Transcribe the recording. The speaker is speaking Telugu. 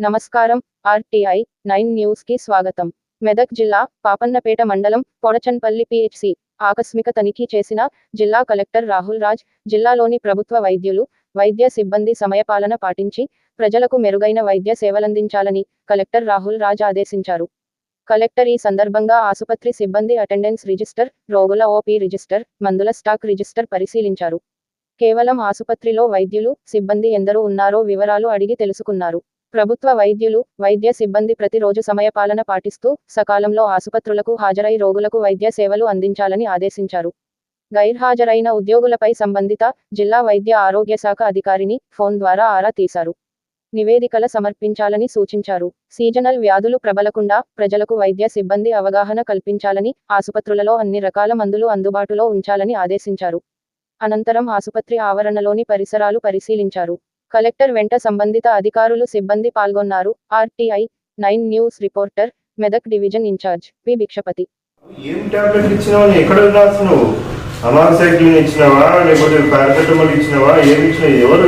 నమస్కారం ఆర్టీఐ నైన్ న్యూస్కి స్వాగతం. మెదక్ జిల్లా పాపన్నపేట మండలం పొడచన్పల్లి పిహెచ్సి ఆకస్మిక తనిఖీ చేసిన జిల్లా కలెక్టర్ రాహుల్ రాజ్ జిల్లాలోని ప్రభుత్వ వైద్యులు వైద్య సిబ్బంది సమయపాలన పాటించి ప్రజలకు మెరుగైన వైద్య సేవలందించాలని కలెక్టర్ రాహుల్ రాజ్ ఆదేశించారు. కలెక్టర్ ఈ సందర్భంగా ఆసుపత్రి సిబ్బంది అటెండెన్స్ రిజిస్టర్ రోగుల ఓపీ రిజిస్టర్ మందుల స్టాక్ రిజిస్టర్ పరిశీలించారు. కేవలం ఆసుపత్రిలో వైద్యులు సిబ్బంది ఎందరూ ఉన్నారో వివరాలు అడిగి తెలుసుకున్నారు. ప్రభుత్వ వైద్యులు వైద్య సిబ్బంది ప్రతిరోజు సమయపాలన పాటిస్తూ సకాలంలో ఆసుపత్రులకు హాజరై రోగులకు వైద్య సేవలు అందించాలని ఆదేశించారు. గైర్హాజరైన ఉద్యోగులపై సంబంధిత జిల్లా వైద్య ఆరోగ్య శాఖ అధికారిని ఫోన్ ద్వారా ఆరా తీశారు. నివేదికల సమర్పించాలని సూచించారు. సీజనల్ వ్యాధులు ప్రబలకుండా ప్రజలకు వైద్య సిబ్బంది అవగాహన కల్పించాలని ఆసుపత్రులలో అన్ని రకాల మందులు అందుబాటులో ఉంచాలని ఆదేశించారు. అనంతరం ఆసుపత్రి ఆవరణలోని పరిసరాలు పరిశీలించారు. కలెక్టర్ వెంట సంబంధిత అధికారులు సిబ్బంది పాల్గొన్నారు. RTI nine news reporter Medak division incharge P Bhikshapathi. ఏం టాబ్లెట్ ఇచ్చినావు? నీ ఎక్కడ రాసినావు అమాక్సైక్లిన్ ఇచ్చినావా? లేకపోతే పారాసెటమాల్ ఇచ్చినావా? ఏమి ఇచ్చినావు? ఎవరు